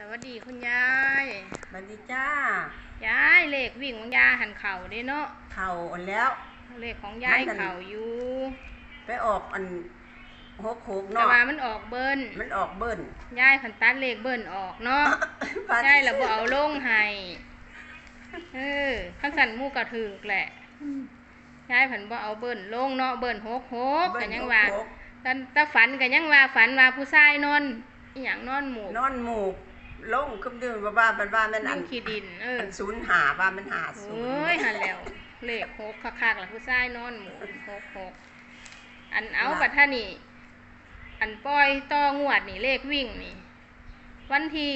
สวัสดีคุณยายบัดดีจ้ายายเลขวิ่งของยายหันเข่าเด้เนาะเข่าอ่อนแล้ว เลขของยายมันนั่นเข่าอยู่ไปออกอันหกหกแต่เนาะว่ามันออกเบิ้ลมันออกเบิ้ลยายผันตัดเลขเบิ้ลออกเนาะบัดยายเราบ่เอาลงให้เออข้างสันหมูกระถึกแหละยายผันบ่เอาเบิ้ลลงเนาะเบิ้ลหกหกเบิ้กัลนยังหกว่าหกตอนตาฝันกันยังว่าฝันว่าผู้ชายนอนอหย่างนอนหมู่นอนหมูก ลงคึมดื้อว่าบ้ามันว่ามันอันั่นงขี้ดิน เอออันศูนย์หาว่ามันหาศูโอ้นยย์หันแล้ว เลขหกคักๆล่ะผู้ชายนอนหมู่หกหกอันเอาบัดท่านี่อันปล่อยต่องวดนี่เลขวิ่งนี่ วันที่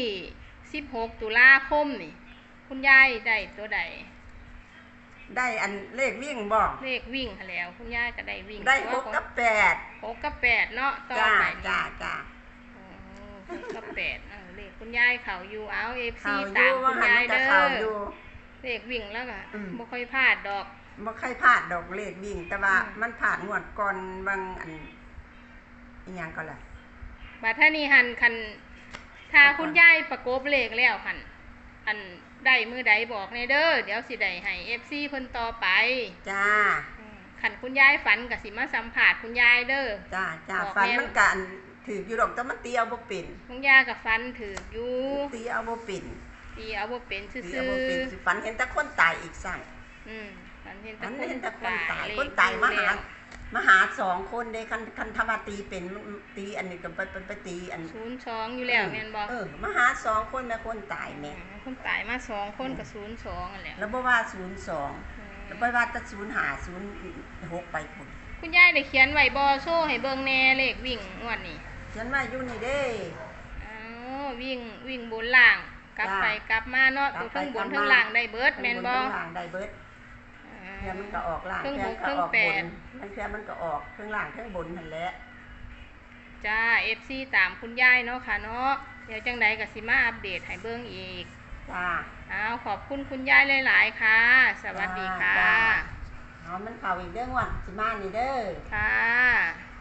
สิบหกตุลาคมนี่ คุณยายได้ตัวใดได้อันเลขวิ่งบอกเลขวิ่งหั้นแล้ว คุณยายก็ได้วิ่ง ได้หตัวกของกับแปดหกกับแปดเนาะต่อจ้าไปนี่จ้าจ้าโอ้หกกับแปดเออเลขคุณ ยายเขาอยู่เอาเอฟซีเข่าอตายู่มว่าคุณหันยายมันจะเด้เข่าออยู่เลขวิ่งแล้วก็อืมบ่ค่อยพลาดดอกบ่ใครพลาดดอกเลขวิ่ง แต่ว่าอืมมันผ่านงวดก่อนบางอันอีหยังก็ล่ะบาดถ้านี่หันคันถ้าคุณยายประกบเลขแล้วหันอันได้มือใดบอกในเด้อเดี๋ยวสิได้ให้เอฟซีเพิ่นต่อไป จ้าอืมคันคุณยายฝันก็สิมาสัมผัสคุณยายเด้อจ้าจ้าบอกฟันแม่มันกัน ถืออยู่ดอกแต่มันตีเอาบ่เป็นคุณยายกับฟันถืออยู่ตีเอาบ่เป็นตีเอาบ่เป็นซื่ตีเอาอบ่เป็นสิฝันเห็นแต่คนตายอีกสั่งๆอืมฝันเห็นแต่ฝันคนเห็นแต่คนตายเลคนตายมาหาแล้วมาหาสองคนเด้คันคันธรรมตีเป็นมันตีอันนี้ก็ไปไปไปตีอันศูนย์สองอยู่แล้วแม่นบ่เออมาหาสองคนแม่คนตายแม่คนตายมาสองคนกับศูนย์สองนั่นแหละแล้วบ่ว่า02อืมแล้วบ่ว่าแต่05 06ไปพุ่นคุณยายได้เขียนไว้บ่โซ่ให้เบิ่งแหน่เลขวิ่งงวดนี้ ฉันมาอยู่นี่เด้อ๋อวิ่งวิ่งบนล่าง กลับจ้าไปกลับมาเนาะกลัตัวบไปทั้งบนกลับมา ทั้งล่างได้เบิดแม่นบ่ข้างล่างได้เบิดอ่าเพื่อมันก็ออกล่างเครื่องเพื่หอกก็เครื่องออกแปบดนมันเพื่อมันก็ออกเครื่องล่างเครื่องบนนั่นแหละจ้า FC ตามคุณยายเนาะค่ะเนาะเดี๋ยวจังใดก็สิมาอัปเดตให้เบิ่งอีก จ้าเอาขอบคุณคุณยายหลายๆค่ะ สวัสดีค่ะจ้า เอามันเข่าอีกเด้องวดสิมานี่เด้อ ค่ะ